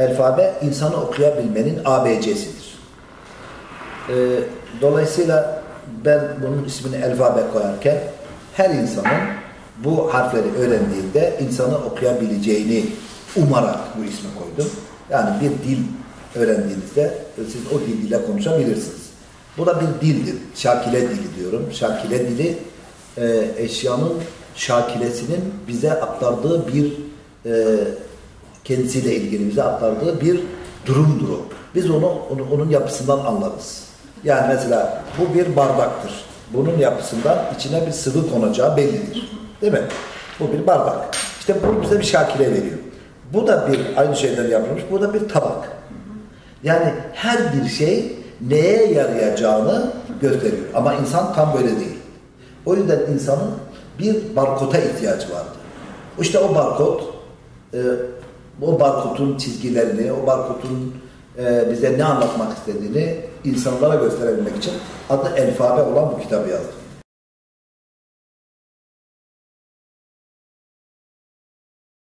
Elfabe insanı okuyabilmenin ABC'sidir. Ee, dolayısıyla ben bunun ismini elfabe koyarken her insanın bu harfleri öğrendiğinde insanı okuyabileceğini umarak bu ismi koydum. Yani bir dil öğrendiğinizde siz o dil ile konuşabilirsiniz. Bu da bir dildir. Şakile dili diyorum. Şakile dili e, eşyanın şakilesinin bize aktardığı bir e, kendisiyle ilgili bize aktardığı bir durumdur o. Biz onu, onu onun yapısından anlarız. Yani mesela bu bir bardaktır. Bunun yapısından içine bir sıvı konacağı bellidir. Değil mi? Bu bir bardak. İşte bu bize bir şakile veriyor. Bu da bir aynı şeyler yapılmış. Bu da bir tabak. Yani her bir şey neye yarayacağını gösteriyor. Ama insan tam böyle değil. O yüzden insanın bir barkoda ihtiyacı vardı. İşte o barkod, e, o barkodun çizgilerini, o barkodun e, bize ne anlatmak istediğini insanlara gösterebilmek için adı Elfabe olan bu kitabı yazdım.